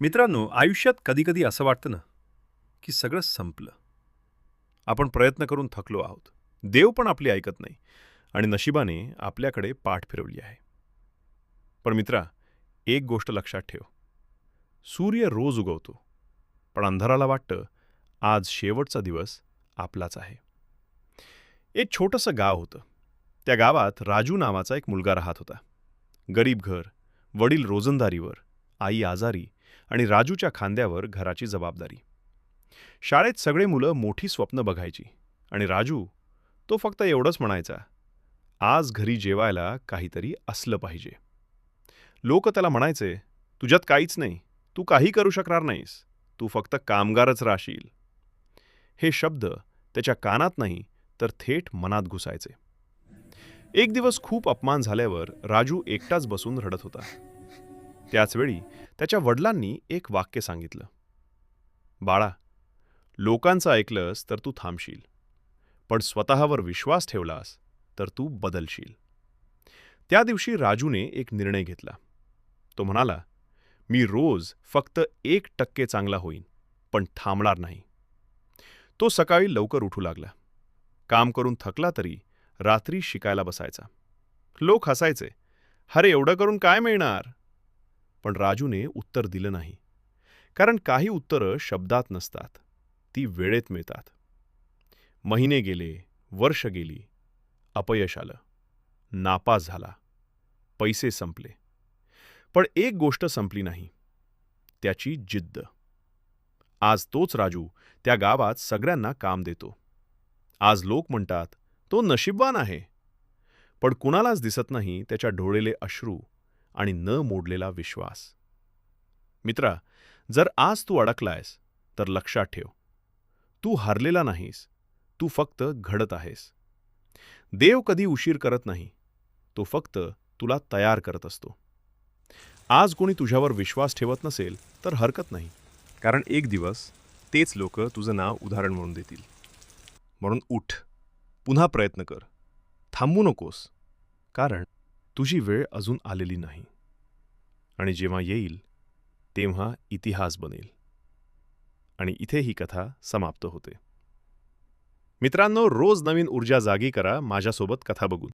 मित्रांनो आयुष्यात कधीकधी असं वाटतं ना की सगळं संपलं. आपण प्रयत्न करून थकलो आहोत. देव पण आपली ऐकत नाही आणि नशिबाने आपल्याकडे पाठ फिरवली आहे. पण मित्रा एक गोष्ट लक्षात ठेव. सूर्य रोज उगवतो पण अंधाराला वाटतं आज शेवटचा दिवस आपलाच आहे. एक छोटंसं गाव होतं. त्या गावात राजू नावाचा एक मुलगा राहत होता. गरीब घर वडील रोजंदारीवर आई आजारी आणि राजूच्या खांद्यावर घराची जबाबदारी. शाळेत सगळे मुलं मोठी स्वप्न बघायची आणि राजू तो फक्त एवढंच म्हणायचा आज घरी जेवायला काहीतरी असलं पाहिजे. लोक त्याला म्हणायचे तुझ्यात काहीच नाही तू काही करू शकणार नाहीस तू फक्त कामगारच राहशील. हे शब्द त्याच्या कानात नाही तर थेट मनात घुसायचे. एक दिवस खूप अपमान झाल्यावर राजू एकटाच बसून रडत होता. त्याचवेळी त्याच्या वडिलांनी एक वाक्य सांगितलं. बाळा लोकांचं ऐकलंस तर तू थांबशील पण स्वतःवर विश्वास ठेवलास तर तू बदलशील. त्या दिवशी राजूने एक निर्णय घेतला. तो म्हणाला मी रोज फक्त एक टक्के चांगला होईन पण थांबणार नाही. तो सकाळी लवकर उठू लागला. काम करून थकला तरी रात्री शिकायला बसायचा. लोक हसायचे अरे एवढं करून काय मिळणार? पण राजूने उत्तर दिलं नाही. कारण काही उत्तरं शब्दात नसतात. ती वेळेत मिळतात. महिने गेले वर्ष गेली. अपयश आलं. नापास झाला. पैसे संपले. पण एक गोष्ट संपली नाही. त्याची जिद्द. आज तोच राजू त्या गावात सगळ्यांना काम देतो. आज लोक म्हणतात तो नशीबवान आहे. पण कुणालाच दिसत नाही त्याच्या डोळेले अश्रू आणि न मोडलेला विश्वास. मित्रा जर आज तू अडकलायस तर लक्षात ठेव. तू हरलेला नाहीस. तू फक्त घडत आहेस. देव कधी उशीर करत नाही. तो फक्त तुला तयार करत असतो. आज कोणी तुझ्यावर विश्वास ठेवत नसेल तर हरकत नाही. कारण एक दिवस तेच लोक तुझं नाव उदाहरण म्हणून देतील. म्हणून उठ. पुन्हा प्रयत्न कर. थांबू नकोस. कारण तुझी वेळ अजून आलेली नाही. आणि जेव्हा येईल तेव्हा इतिहास बनेल. आणि इथे ही कथा समाप्त होते. मित्रांनो रोज नवीन ऊर्जा जागी करा माझ्यासोबत कथा बघून.